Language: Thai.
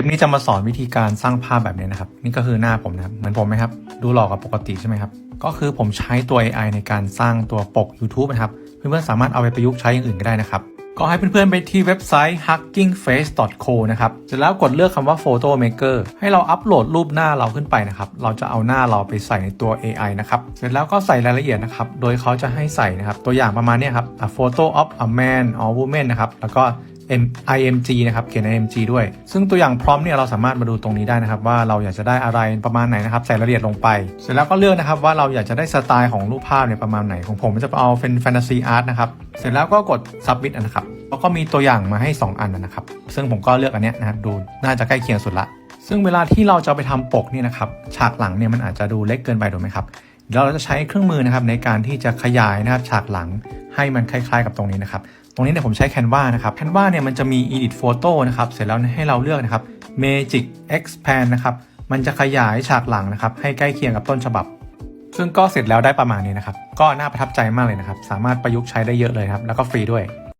ลิปนี้จะมาสอนวิธีการสร้างภาพแบบนี้นะครับ นี่ก็คือหน้าผมนะครับ เหมือนผมไหมครับ ดูหล่อกกับปกติใช่ไหมครับ ก็คือผมใช้ตัว AI ในการสร้างตัวปก YouTube นะครับ เพื่อนๆสามารถเอาไปประยุกต์ใช้อย่างอื่นก็ได้นะครับ ก็ให้เพื่อนๆไปที่เว็บไซต์ huggingface.co นะครับเสร็จแล้วกดเลือกคำว่า photo maker ให้เราอัปโหลดรูปหน้าเราขึ้นไปนะครับ เราจะเอาหน้าเราไปใส่ในตัว AI นะครับ เสร็จแล้วก็ใส่รายละเอียดนะครับ โดยเขาจะให้ใส่นะครับ ตัวอย่างประมาณนี้ครับ a photo of a man or woman นะครับ แล้วก็ M img นะครับ เขียน img ด้วย ซึ่งตัวอย่างพร้อมเนี่ยเราสามารถมาดูตรงนี้ได้นะครับ ว่าเราอยากจะได้อะไรประมาณไหนนะครับ ใส่รายละเอียดลงไป เสร็จแล้วก็เลือกนะครับว่าเราอยากจะได้สไตล์ของรูปภาพเนี่ยประมาณไหน ของผมจะเอาเป็นแฟนตาซีอาร์ตนะครับ เสร็จแล้วก็กด submit นะครับแล้วก็มีตัวอย่างมาให้ 2 อันนะครับ ซึ่งผมก็เลือกอันเนี้ยนะครับดูน่าจะใกล้เคียงสุดละ ซึ่งเวลาที่เราจะไปทำปกนี่นะครับฉากหลังเนี่ยมันอาจจะดูเล็กเกินไปถูกไหมครับเดี๋ยวเราจะใช้เครื่องมือนะครับในการที่จะขยายนะครับฉากหลังให้มันคล้าย ๆ กับตรงนี้นะครับ ตรงนี้เนี่ยผมใช้ Canva นะครับ Canva เนี่ยมันจะมี Edit Photo นะครับ เสร็จแล้วให้เราเลือกนะครับ Magic Expand นะครับ มันจะขยายฉากหลังนะครับให้ใกล้เคียงกับต้นฉบับ ซึ่งก็เสร็จแล้วได้ประมาณนี้นะครับ ก็น่าประทับใจมากเลยนะครับ สามารถประยุกต์ใช้ได้เยอะเลยครับ แล้วก็ฟรีด้วย